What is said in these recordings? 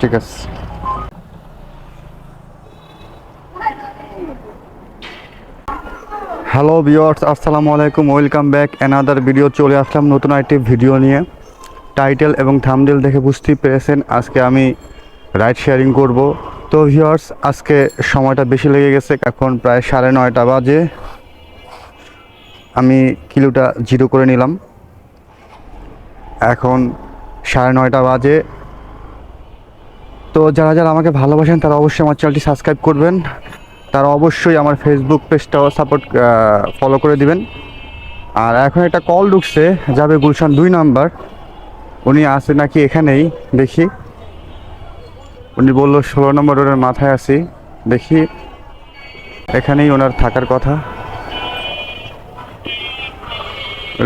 ঠিক আছে। Hello viewers আসসালামু আলাইকুম ওয়েলকাম ব্যাক অ্যানাদার ভিডিও চলে আসলাম নতুন একটি ভিডিও নিয়ে। টাইটেল এবং থামডেল দেখে বুঝতেই পেরেছেন, আজকে আমি রাইড শেয়ারিং করব। তো ভিওয়ার্স আজকে সময়টা বেশি লেগে গেছে, এখন প্রায় সাড়ে নয়টা বাজে। আমি কিলোটা জিরো করে নিলাম। এখন সাড়ে নয়টা বাজে তো যারা যারা আমাকে ভালোবাসেন, তারা অবশ্যই আমার চ্যানেলটি সাবস্ক্রাইব করবেন। তারা অবশ্যই আমার ফেসবুক পেজটাও সাপোর্ট ফলো করে দিবেন। আর এখন একটা কল ঢুকছে, যাবে গুলশান দুই নাম্বার। উনি আছে নাকি এখানেই, দেখি। উনি বলল, ষোলো নম্বর রোডের মাথায় আছি, দেখি। এখানেই ওনার থাকার কথা।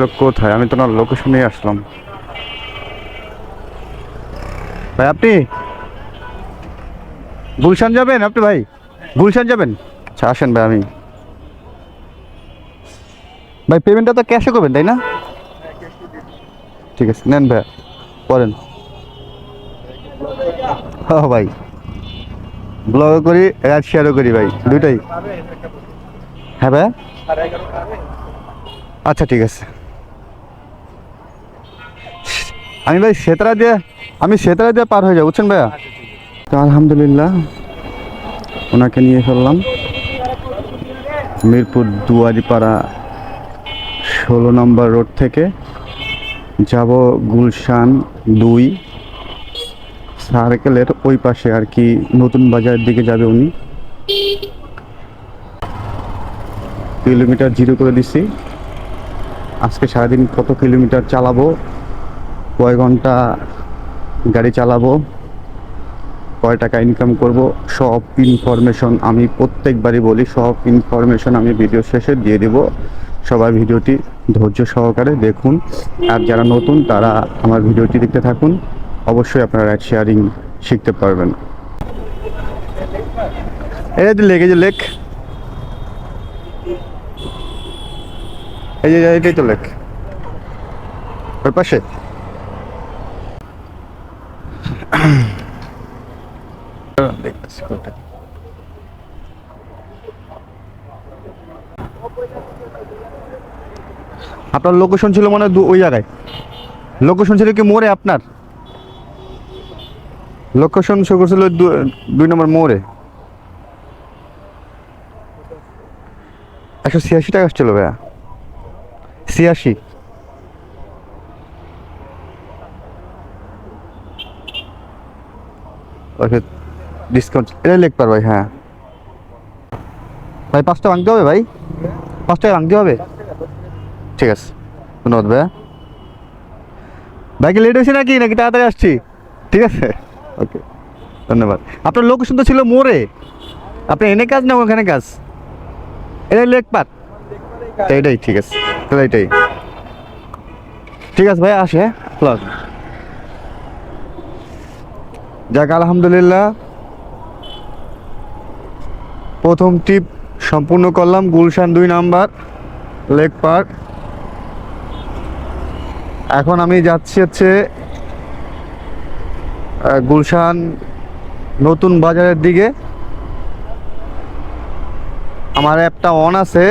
লোক কোথায়? আমি তো ওনার লোকেশনেই আসলাম। ভাই, আপনি? গুলশান যাবেন আপনি ভাই? গুলশান যাবেন? আচ্ছা আসেন ভাই, আমি। ভাই পেমেন্টটা তো ক্যাশে করবেন, তাই না? ঠিক আছে, নেন ভাই, করেন। হ্যাঁ ভাই। ব্লগও করি রাইড শেয়ারও করি ভাই, দুইটাই। হ্যাঁ ভাই? আচ্ছা ঠিক আছে। আমি ভাই, সেতরা দিয়ে, আমি সেতরা দিয়ে পার হয়ে যাব, বুঝছেন ভাইয়া? তো আলহামদুলিল্লাহ, ওনাকে নিয়ে ফেললাম। মিরপুর দুয়ারিপাড়া ষোলো নম্বর রোড থেকে যাব গুলশান দুই। সার্কেলের ওই পাশে আর কি নতুন বাজারের দিকে যাবে উনি। কিলোমিটার জিরো করে দিছি। আজকে সারাদিন কত কিলোমিটার চালাবো, কয় ঘণ্টা গাড়ি চালাবো কয় টাকা ইনকাম করব, সব ইনফরমেশন আমি প্রত্যেকবারই বলি, সব ইনফরমেশন আমি ভিডিও শেষে দিয়ে দেব। সবাই ভিডিওটি ধৈর্য সহকারে দেখুন। আর যারা নতুন, তারা আমার ভিডিওটি দেখতে থাকুন। অবশ্যই আপনারা রাইড শেয়ারিং শিখতে পারবেন। এই যে এই যে লেক এই যে এটাই তো লেক ওর পাশে। দেখতেছি, কোনটা। আপনার লোকেশন ছিল মনে ওই জায়গায়। লোকেশন ছিল কি মোড়ে আপনার? লোকেশন শো করছিল দুই নম্বর মোড়ে। একশো ছিয়াশি টাকা আসছিল ভাইয়া। ছিয়াশি। ওকে। ডিসকাউন্ট এটাই লিখ পার ভাই হ্যাঁ। ভাই, পাঁচটা ভাঙতে হবে ভাই? পাঁচ টাকা ভাঙতে হবে? ঠিক আছে, ধন্যবাদ ভাইয়া। ভাই, কি লেট হয়েছে নাকি? নাকি তাড়াতাড়ি আসছি? ঠিক আছে? ওকে ধন্যবাদ। আপনার লোকেশন তো ছিল মোড়ে। আপনি এনে কাজ না ওখানে কাজ? এটাই লেক পার এটাই, ঠিক আছে। তাহলে এটাই। ঠিক আছে ভাই, আসে হ্যাঁ। প্লাস যাক, আলহামদুলিল্লাহ। প্রথম ট্রিপ সম্পূর্ণ করলাম। গুলশান দুই নাম্বার, লেক পার্ক। এখন আমি যাচ্ছি হচ্ছে গুলশান নতুন বাজারের দিকে। আমার অ্যাপটা অন আছে।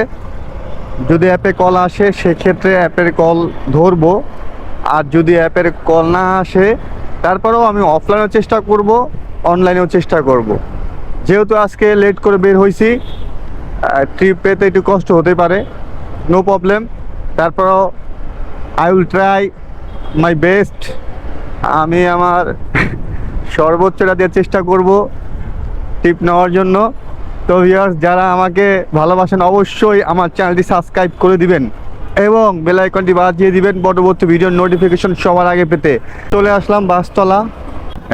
যদি অ্যাপে কল আসে, সেক্ষেত্রে অ্যাপের কল ধরবো। আর যদি অ্যাপের কল না আসে, তারপরেও আমি অফলাইনেও চেষ্টা করব অনলাইনেও চেষ্টা করব। যেহেতু আজকে লেট করে বের হয়েছি ট্রিপ পেতে একটু কষ্ট হতে পারে নো প্রবলেম তারপরেও I will try my best আমি আমার সর্বোচ্চটা দেওয়ার চেষ্টা করব টিপ নেওয়ার জন্য। তো ভিউয়ার্স যারা আমাকে ভালোবাসেন, অবশ্যই আমার চ্যানেলটি সাবস্ক্রাইব করে দিবেন এবং বেল আইকনটি বাজিয়ে দিবেন পরবর্তী ভিডিওর নোটিফিকেশন সবার আগে পেতে। চলে আসলাম বাসতলা।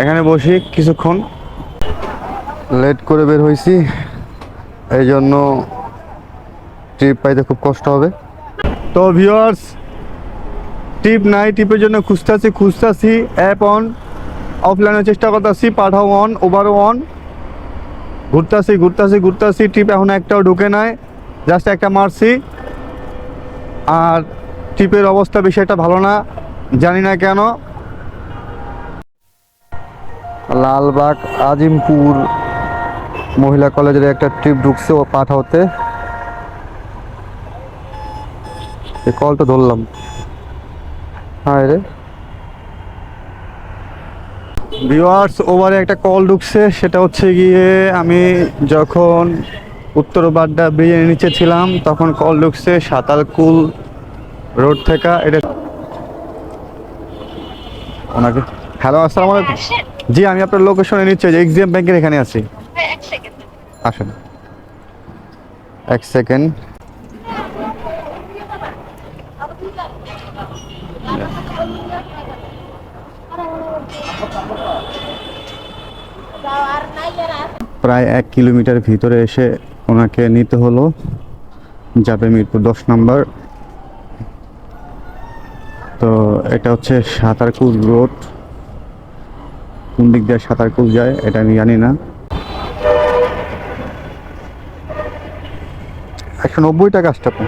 এখানে বসি কিছুক্ষণ। লেট করে বের হয়েছি। এই জন্য ট্রিপ পাইতে খুব কষ্ট হবে। তো ভিউয়ার্স টিপ নাই টিপের জন্য খুঁজতেছি খুঁজতেছি অ্যাপ অন অফলাইনে চেষ্টা করতেছি, পাঠাও অন ওভারও অন ঘুরতেছি ঘুরতেছি ঘুরতেছি টিপ এখন একটাও ঢুকে নাই জাস্ট একটা মারছি। আর টিপের অবস্থা বেশি একটা ভালো না, জানি না কেন। লালবাগ, আজিমপুর মহিলা কলেজের একটা ট্রিপ ঢুকছে ও পাঠাওতে এই কলটা ধরলাম। হ্যাঁ রে। ভিউয়ার্স ওভারে একটা কল ঢুকছে সেটা হচ্ছে গিয়ে আমি যখন উত্তর বাড্ডা ব্রিজের নিচে ছিলাম তখন কল ঢুকছে সাতালকুল রোড থেকে। এটা ওনাকে হ্যালো আসসালামু আলাইকুম। জি আমি আপনার লোকেশনে নিচ্ছি যে এক্সিএম ব্যাংকের এখানে আছি। আসেন। এক সেকেন্ড প্রায় এক কিলোমিটার ভিতরে এসে ওনাকে নিতে হলো। যাবে মিরপুর দশ নম্বর। তো এটা হচ্ছে সাঁতারকুল রোড। কোন দিক দিয়ে সাঁতারকুল যায়, এটা আমি জানি না। একশো নব্বই টাকা আসতে আপনি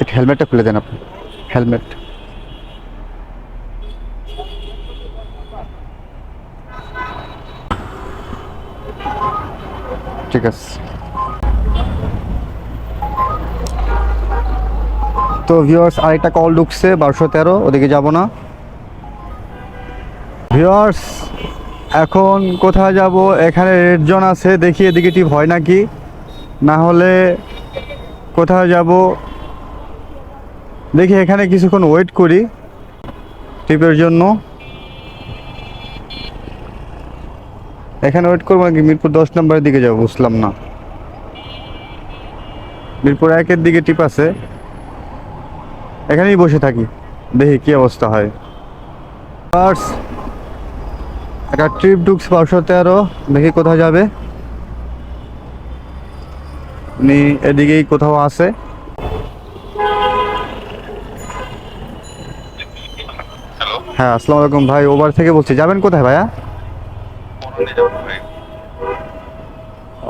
একটু হেলমেটটা খুলে দেন আপনি। হেলমেট। ঠিক আছে। তো ভিউয়ার্স আরেকটা কল ঢুকছে, বারোশো তেরো, ওদিকে যাব না। ভিউয়ার্স এখন কোথায় যাব? এখানে রেড জোন আছে, দেখি এদিকে টিপ হয় নাকি? না হলে কোথায় যাব? দেখি এখানে কিছুক্ষণ ওয়েট করি টিপের জন্য। এখানে ওয়েট করব নাকি? মিরপুর দশ নম্বরের দিকে যাব, বুঝলাম না। মিরপুর একের দিকে টিপ আছে। এখানেই বসে থাকি, দেখি কি অবস্থা হয়। একটা ট্রিপ ঢুকছে বারোশো তেরো দেখি কোথাও যাবে। উনি এদিকেই কোথাও আছে। হ্যাঁ আসসালামু আলাইকুম ভাই ওভার থেকে বলছি। যাবেন কোথায় ভাইয়া?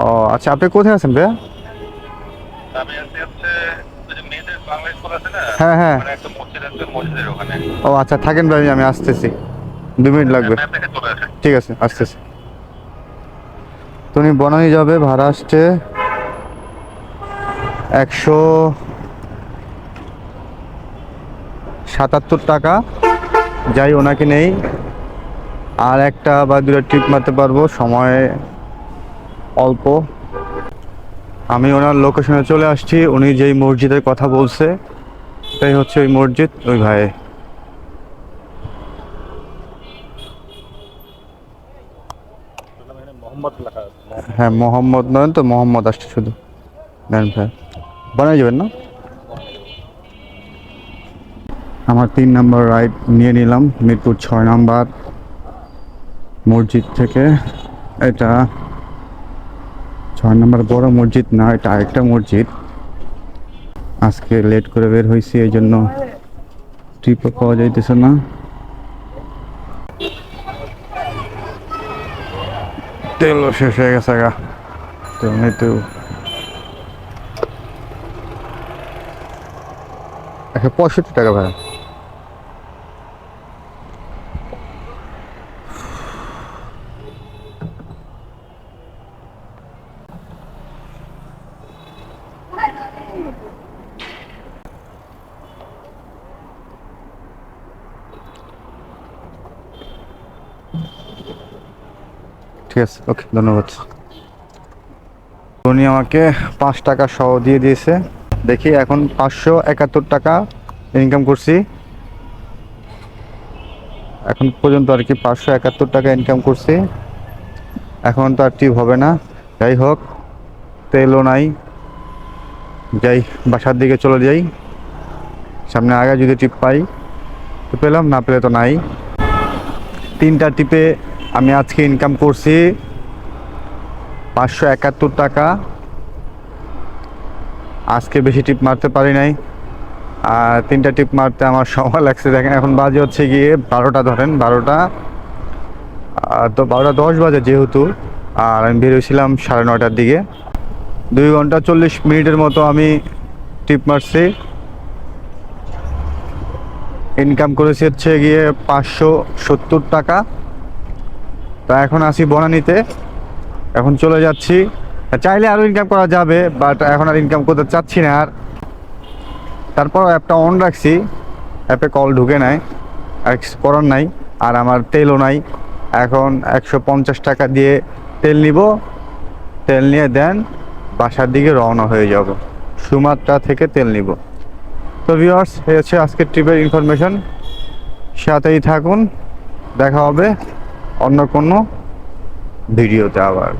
ও আচ্ছা আপনি কোথায় আছেন ভাইয়া? হ্যাঁ, হ্যাঁ। ও আচ্ছা থাকেন ভাই আমি আসতেছি। দু মিনিট লাগবে। আসেন। ঠিক আছে আসতেছি। তুমি বনানি যাবে ভাড়া আসছে একশো সাতাত্তর টাকা। যাই ওনাকে নেই। আর একটা বা দুটো ট্রিপ মারতে পারব সময় অল্প। আমি ওনার লোকেশনে চলে আসছি উনি যেই মসজিদের কথা বলছে এটাই হচ্ছে ওই মসজিদ ওই ভাই হ্যাঁ মোহাম্মদ নয় তো, মোহাম্মদ আসছে শুধু। দেন ভাই। বানাই যাবেন না? আমার তিন নম্বর রাইড নিয়ে নিলাম, মিরপুর ছয় নম্বর মসজিদ থেকে। এটা ছয় নম্বর বড় মসজিদ না, এটা আরেকটা মসজিদ। আজকে লেট করে বের হয়েছি এই জন্য ট্রিপও পাওয়া যাইতেছে না। তেলও শেষ হয়ে গেছে গা। তেল তো। একশো পঁয়ষট্টি টাকা ভাড়া। ঠিক আছে, ওকে, ধন্যবাদ। উনি আমাকে পাঁচ টাকা সহ দিয়ে দিয়েছে। দেখি, এখন পাঁচশো একাত্তর টাকা ইনকাম করছি। এখন পর্যন্ত আর কি পাঁচশো একাত্তর টাকা ইনকাম করছি। এখন তো আর টিপ হবে না। যাই হোক, তেলও নাই। যাই, বাসার দিকে চলে যাই। সামনে আগে যদি টিপ পাই, তো পেলাম, না পেলে তো নাই। তিনটা টিপে আমি আজকে ইনকাম করছি পাঁচশো একাত্তর টাকা। আজকে বেশি টিপ মারতে পারি নাই। আর তিনটা টিপ মারতে আমার সময় লাগছে। দেখেন, এখন বাজে হচ্ছে গিয়ে বারোটা ধরেন, বারোটা। তো বারোটা দশ বাজে যেহেতু। আর আমি বেরিয়েছিলাম সাড়ে নটার দিকে। দুই ঘণ্টা চল্লিশ মিনিটের মতো আমি টিপ মারছি। ইনকাম করেছি হচ্ছে গিয়ে পাঁচশো সত্তর টাকা। তা এখন আসি বনানিতে। এখন চলে যাচ্ছি। চাইলে আরও ইনকাম করা যাবে বাট এখন আর ইনকাম করতে চাচ্ছি না আর। তারপর অ্যাপটা অন রাখছি। অ্যাপে কল ঢুকে নাই, আর করার নাই, আর আমার তেলও নাই। এখন একশো পঞ্চাশ টাকা দিয়ে তেল নিব। তেল নিয়ে দেন, বাসার দিকে রওনা হয়ে যাব। সুমাত্রা থেকে তেল নিব। তো ভিউয়ার্স এই হচ্ছে আজকের ট্রিপের ইনফরমেশন সাথেই থাকুন, দেখা হবে। অন্য কোনো ভিডিওতে আবার